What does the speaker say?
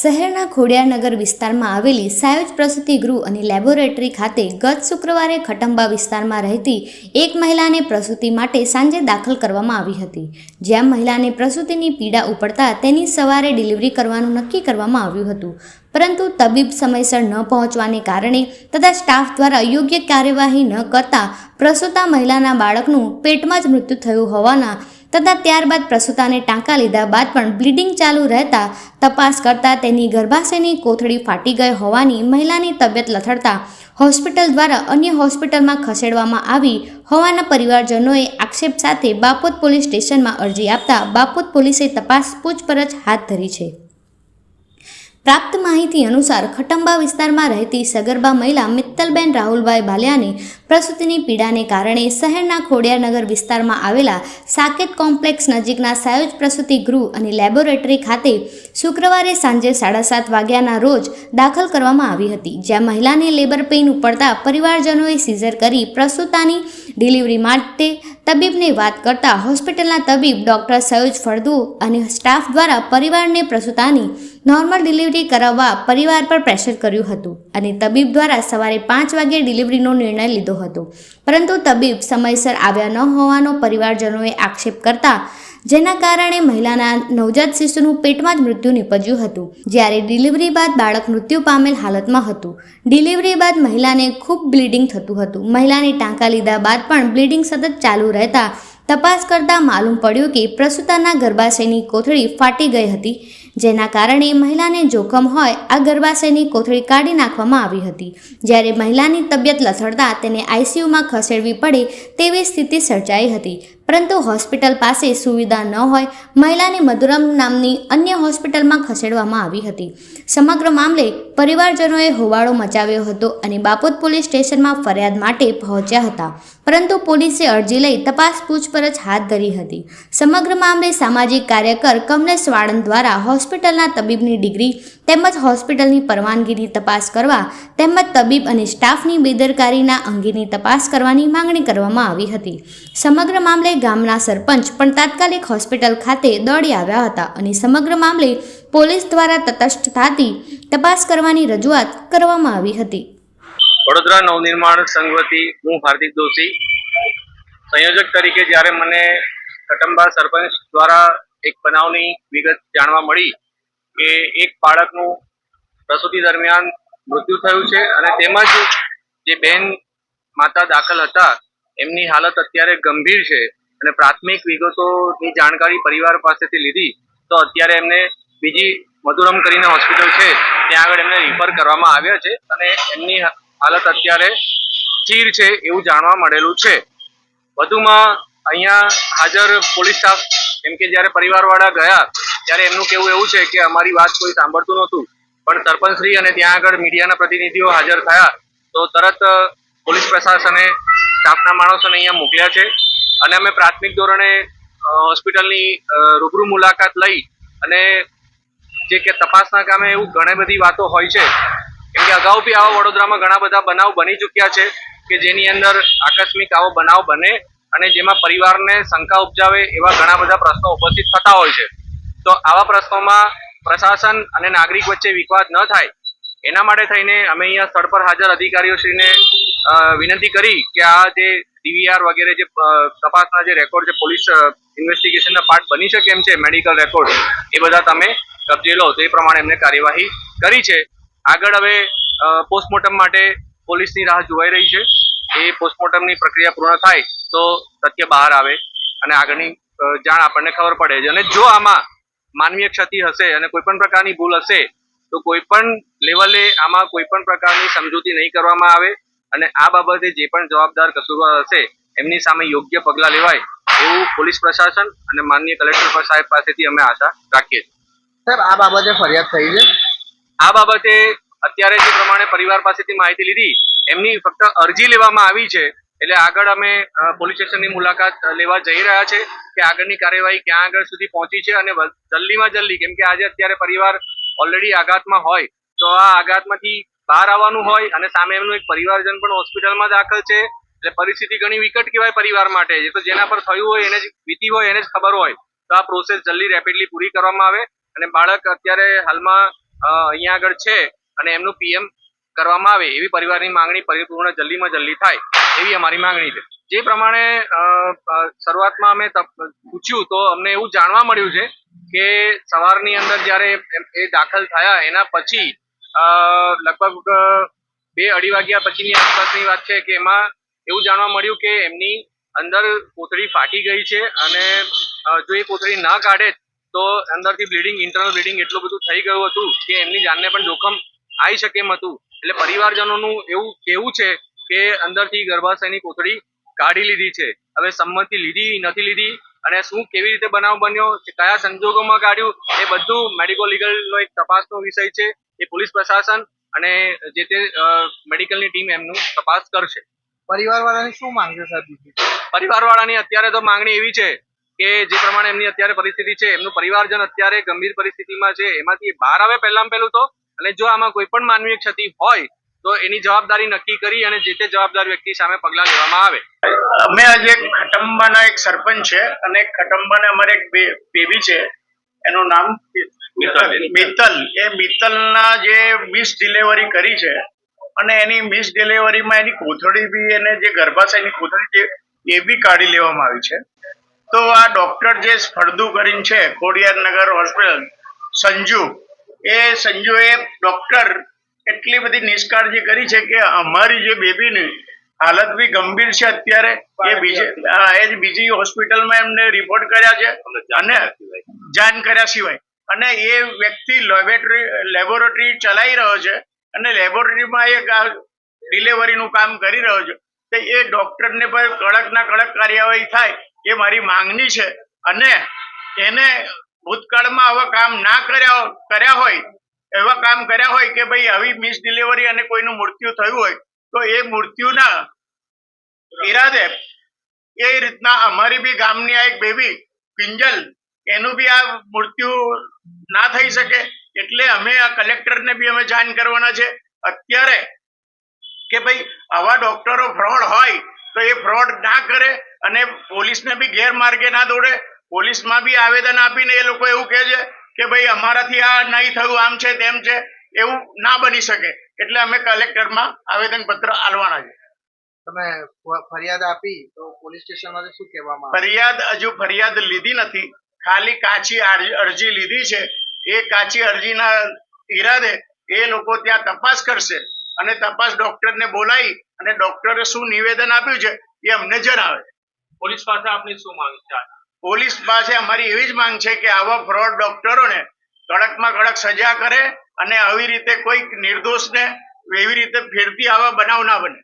શહેરના ખોડિયારનગર વિસ્તારમાં આવેલી સાયોજ પ્રસૂતિ ગૃહ અને લેબોરેટરી ખાતે ગત શુક્રવારે ખટંબા વિસ્તારમાં રહેતી એક મહિલાને પ્રસૂતિ માટે સાંજે દાખલ કરવામાં આવી હતી. જ્યાં મહિલાને પ્રસૂતિની પીડા ઉપડતા તેની સવારે ડિલિવરી કરવાનું નક્કી કરવામાં આવ્યું હતું. પરંતુ તબીબ સમયસર ન પહોંચવાને કારણે તથા સ્ટાફ દ્વારા યોગ્ય કાર્યવાહી ન કરતા પ્રસૂતા મહિલાના બાળકનું પેટમાં જ મૃત્યુ થયું હોવાના તથા ત્યારબાદ પ્રસૂતાને ટાંકા લીધા બાદ પણ બ્લીડિંગ ચાલુ રહેતા તપાસ કરતા તેની ગર્ભાશયની કોથળી ફાટી ગઈ હોવાની મહિલાની તબિયત લથડતા હોસ્પિટલ દ્વારા અન્ય હોસ્પિટલમાં ખસેડવામાં આવી હોવાના પરિવારજનોએ આક્ષેપ સાથે બાપોદ પોલીસ સ્ટેશનમાં અરજી આપતા બાપોદ પોલીસે તપાસ પૂછપરછ હાથ ધરી છે. પ્રાપ્ત માહિતી અનુસાર ખટંબા વિસ્તારમાં રહેતી સગર્ભા મહિલા મિત્તલબેન રાહુલભાઈ બાલિયાને પ્રસૂતિની પીડાને કારણે શહેરના ખોડિયારનગર વિસ્તારમાં આવેલા સાકેત કોમ્પ્લેક્સ નજીકના સાયોજ પ્રસૂતિ ગૃહ અને લેબોરેટરી ખાતે શુક્રવારે સાંજે સાડા સાત વાગ્યાના રોજ દાખલ કરવામાં આવી હતી, જ્યાં મહિલાને લેબર પેઇન ઉપડતા પરિવારજનોએ સીઝર કરી પ્રસૂતાની ડિલિવરી માટે તબીબને વાત કરતા હોસ્પિટલના તબીબ ડૉક્ટર સયોજ ફળદુ અને સ્ટાફ દ્વારા પરિવારને પ્રસૂતાની નોર્મલ ડિલિવરી કરાવવા પરિવાર પર પ્રેશર કર્યું હતું અને તબીબ દ્વારા સવારે પાંચ વાગ્યે ડિલિવરીનો નિર્ણય લીધો હતો. પરંતુ તબીબ સમયસર આવ્યા ન હોવાનો પરિવારજનોએ આક્ષેપ કરતા જેના કારણે મહિલાના નવજાત શિશુનું પેટમાં જ મૃત્યુ નિપજ્યું હતું. જ્યારે ડિલિવરી બાદ બાળક મૃત્યુ પામેલ હાલતમાં હતું. ડિલિવરી બાદ મહિલાને ખૂબ બ્લીડિંગ થતું હતું. મહિલાને ટાંકા લીધા બાદ પણ બ્લીડિંગ સતત ચાલુ રહેતા તપાસ કરતાં માલુમ પડ્યું કે પ્રસૂતાના ગર્ભાશયની કોથળી ફાટી ગઈ હતી. જેના કારણે મહિલાને જોખમ હોય, આ ગર્ભાશયની કોથળી કાઢી નાખવામાં આવી હતી. જ્યારે મહિલાની તબિયત લથડતા તેને આઈસીયુમાં ખસેડવી પડે, તેવી સ્થિતિ સર્જાઈ હતી. પરંતુ હોસ્પિટલ પાસે સુવિધા ન હોય, મહિલાને મધુરમ નામની અન્ય હોસ્પિટલમાં ખસેડવામાં આવી હતી. સમગ્ર મામલે પરિવારજનોએ હોબાળો મચાવ્યો હતો અને બાપોદ પોલીસ સ્ટેશનમાં ફરિયાદ માટે પહોંચ્યા હતા. પરંતુ પોલીસે અરજી લઈ તપાસ પૂછપરછ હાથ ધરી હતી. સમગ્ર મામલે સામાજિક કાર્યકર કમલેશ વાળંદ દ્વારા હોસ્પિટલના તબીબની ડિગ્રી તેમજ હોસ્પિટલની પરવાનગીની તપાસ કરવા તેમજ તબીબ અને સ્ટાફની બેદરકારીના અંગેની તપાસ કરવાની માંગણી કરવામાં આવી હતી. સમગ્ર મામલે ગામના સરપંચ પણ તાત્કાલિક હોસ્પિટલ ખાતે દોડી આવ્યા હતા અને સમગ્ર મામલે પોલીસ દ્વારા તટસ્થ થતી તપાસ કરવાની રજૂઆત કરવામાં આવી હતી. વડોદરા નવનિર્માણ સંઘ વતી હું હાર્દિક દોશી. સંયોજક તરીકે જ્યારે મને કટંબા સરપંચ દ્વારા એક બનાવની વિગત જાણવા મળી કે એક બાળકનું પ્રસૂતિ દરમિયાન મૃત્યુ થયું છે અને તેમજ જે બેન માતા દાખલ હતા, એમની હાલત અત્યારે ગંભીર છે. અને પ્રાથમિક વિગતોની જાણકારી પરિવાર પાસેથી લીધી, તો અત્યારે એમને બીજી મધુરમ કરીને હોસ્પિટલ છે, ત્યાં આગળ એમને રિફર કરવામાં આવ્યા છે અને એમની હાલત અત્યારે સ્થિર છે એવું જાણવા મળેલું છે. વધુમાં અહીંયા હાજર પોલીસ સ્ટાફ એમ કે જ્યારે પરિવારવાળા ગયા, ત્યારે એમનું કેવું એવું છે કે અમારી વાત કોઈ સાંભળતું નહોતું, પણ સરપંચશ્રી અને ત્યાં આગળ મીડિયાના પ્રતિનિધિઓ હાજર થયા, તો તરત પોલીસ પ્રશાસને સ્ટાફના માણસોને અહીંયા મોકલ્યા છે. અને અમે પ્રાથમિક ધોરણે હોસ્પિટલની રૂબરૂ મુલાકાત લઈ અને જે કે તપાસના કામે એવું ઘણી બધી વાતો હોય છે. કેમ કે અગાઉ બી આવા વડોદરામાં ઘણા બધા બનાવ બની ચૂક્યા છે કે જેની અંદર આકસ્મિક આવો બનાવ બને અને જેમાં પરિવારને શંકા ઉપજાવે એવા ઘણા બધા પ્રશ્નો ઉપસ્થિત થતા હોય છે. તો આવા પ્રશ્નોમાં પ્રશાસન અને નાગરિક વચ્ચે વિવાદ ન થાય. એના માટે થઈને અમે અહીંયા સ્થળ પર હાજર અધિકારીઓશ્રીને વિનંતી કરી કે આ જે ડીવીઆર વગેરે જે તપાસના જે રેકોર્ડ જે પોલીસ ઇન્વેસ્ટિગેશનના પાર્ટ બની શકે એમ છે મેડિકલ રેકોર્ડ એ બધા તમે કબજે લો. તો પ્રમાણે એમને કાર્યવાહી કરી છે. આગળ હવે પોસ્ટમોર્ટમ માટે પોલીસની રાહ જોવાઈ રહી છે. એ પોસ્ટમોર્ટમની પ્રક્રિયા પૂર્ણ થાય તો સત્ય બહાર આવે અને આગળની જાણ આપણને ખબર પડે છે. અને જો આમાં માનવીય ક્ષતિ હશે અને કોઈ પણ પ્રકારની ભૂલ હશે, તો કોઈ પણ લેવલે આમાં કોઈ પણ પ્રકારની સમજૂતી નહીં કરવામાં આવે. અને આ બાબતે જે પણ જવાબદાર કસૂરવાર હશે એમની સામે યોગ્ય પગલાં લેવાય એવું પોલીસ પ્રશાસન અને માનનીય કલેક્ટર સાહેબ પાસેથી અમે આશા રાખીએ છીએ. સાહેબ આ બાબતે ફરિયાદ થઈ છે? આ બાબતે અત્યારે જે પ્રમાણે પરિવાર પાસેથી માહિતી લીધી એમની ફક્ત અરજી લેવામાં આવી છે એટલે આગળ અમે પોલીસ સ્ટેશનની મુલાકાત લેવા જઈ રહ્યા છે કે આગળની કાર્યવાહી ક્યાં આગળ સુધી પહોંચી છે અને જલ્દીમાં જલ્દી કેમ કે આજે અત્યારે પરિવાર ઓલરેડી આઘાતમાં હોય તો આ આઘાતમાંથી બહાર આવવાનું હોય અને સામે એમનું એક પરિવારજન પણ હોસ્પિટલમાં દાખલ છે. એટલે પરિસ્થિતિ ઘણી વિકટ કહેવાય પરિવાર માટે. એ તો જેના પર થયું હોય, એને જ વીતી હોય, એને જ ખબર હોય. તો આ પ્રોસેસ જલ્દી રેપિડલી પૂરી કરવામાં આવે અને બાળક અત્યારે હાલમાં અહીંયા આગળ છે અને એમનું પીએમ કરવામાં આવે. એવી પરિવારની માંગણી પરિપૂર્ણ જલ્દીમાં જલ્દી થાય એવી અમારી માંગણી છે. જે પ્રમાણે શરૂઆતમાં અમે પૂછ્યું તો અમને એવું જાણવા મળ્યું છે કે સવારની અંદર જ્યારે એ દાખલ થયા, એના પછી લગભગ બે અઢી વાગ્યા પછીની આસપાસની વાત છે કે એમાં એવું જાણવા મળ્યું કે એમની અંદર કોથળી ફાટી ગઈ છે અને જો એ કોથળી ના કાઢે તો અંદરથી બ્લીડિંગ ઇન્ટરનલ બ્લીડિંગ એટલું બધું થઈ ગયું હતું કે એમની જાનને પણ જોખમ આવી શકે એમ હતું. એટલે પરિવારજનોનું એવું કહેવું છે કે અંદરથી ગર્ભાશયની કોથળી કાઢી લીધી છે. હવે સંમતિ લીધી, નથી લીધી અને શું કેવી રીતે બનાવ બન્યો, કયા સંજોગોમાં કાઢ્યું, એ બધું મેડિકો લીગલનો એક તપાસનો વિષય છે. એ પોલીસ પ્રશાસન અને જે તે મેડિકલની ટીમ એમનું તપાસ કરશે. પરિવાર વાળાની શું માંગ છે સાહેબ બીજી? પરિવારવાળાની અત્યારે તો માંગણી એવી છે કે જે પ્રમાણે એમની અત્યારે પરિસ્થિતિ છે એમનું પરિવારજન અત્યારે ગંભીર પરિસ્થિતિમાં છે એમાંથી બહાર આવે પહેલામાં પહેલું તો અને જો આમાં કોઈ પણ માનવીય ક્ષતિ હોય તો એની જવાબદારી નક્કી કરી અને જે તે જવાબદાર વ્યક્તિ સામે પગલાં લેવામાં આવે. અમે આજે એક ખટંબાના એક સરપંચ છે અને ખટંબાને અમારે એક બે- બેબી છે એનું નામ મિત્તલ એ મિત્તલના જે મિસ ડિલિવરી કરી છે અને એની મિસ ડિલિવરીમાં એની કોથળી બી એને જે ગર્ભાશયની કોથળી છે એ બી કાઢી લેવામાં આવી છે. તો આ ડોક્ટર જે ફળદુ કરીને છે ખોડિયારનગર હોસ્પિટલ સંજુ એ સંજુ એ ડોક્ટર એટલી બધી નિષ્કાળજી કરી છે કે અમારી જે બેબીની હાલત બી ગંભીર છે અત્યારે. એ બીજી એ જ બીજી હોસ્પિટલમાં એમને રિપોર્ટ કર્યા છે અને જાણ કર્યા સિવાય. અને એ વ્યક્તિ લેબોરેટરી લેબોરેટરી ચલાવી રહ્યો છે અને લેબોરેટરીમાં એક ડિલિવરીનું કામ કરી રહ્યો છે. તો એ ડોક્ટરને પણ કડકના કડક કાર્યવાહી થાય એ મારી માંગણી છે. અને એને ભૂતકાળમાં આવા કામ ના કર્યા કર્યા હોય, એવા કામ કર્યા હોય કે ભાઈ આવી મિસ ડિલિવરી અને કોઈનું મૃત્યુ થયું હોય, તો એ મૃત્યુના ઈરાદે એ રીતના અમારી બી ગામની આ એક બેબી, કિંજલ એનું બી આ મૃત્યુ ના થઈ શકે એટલે અમે આ કલેક્ટરને બી અમે જાણ કરવાના છે. અત્યારે કે ભાઈ આવા ડોક્ટરો ફ્રોડ હોય તો એ ફ્રોડ ના કરે અને પોલીસને બી ગેરમાર્ગે ના દોડે. પોલીસમાં બી આવેદન આપીને એ લોકો એવું કહે છે કે ભાઈ અમારાથી આ નહીં થયું આમ છે તેમ છે એવું ના બની શકે. એટલે અમે કલેક્ટરમાં આવેદન પત્ર આલવાના છે. તમે ફરિયાદ આપી તો પોલીસ સ્ટેશનમાંથી શું કહેવામાં ફરિયાદ હજુ ફરિયાદ લીધી નથી. ખાલી કાચી અરજી લીધી છે. એ કાચી અરજીના ઈરાદે એ લોકો ત્યાં તપાસ કરશે અને તપાસ ડોક્ટરને બોલાવી અને ડોક્ટરે શું નિવેદન આપ્યું છે એ અમને જણાવે. પોલીસ પાસે આપની શું માંગ છે પોલીસ પાસે અમારી એવી જ માંગ છે કે આવા ફ્રોડ ડોક્ટરોને કડકમાં કડક સજા કરે અને આવી રીતે કોઈ નિર્દોષને એવી રીતે ફેરતી આવા બનાવ ના બને.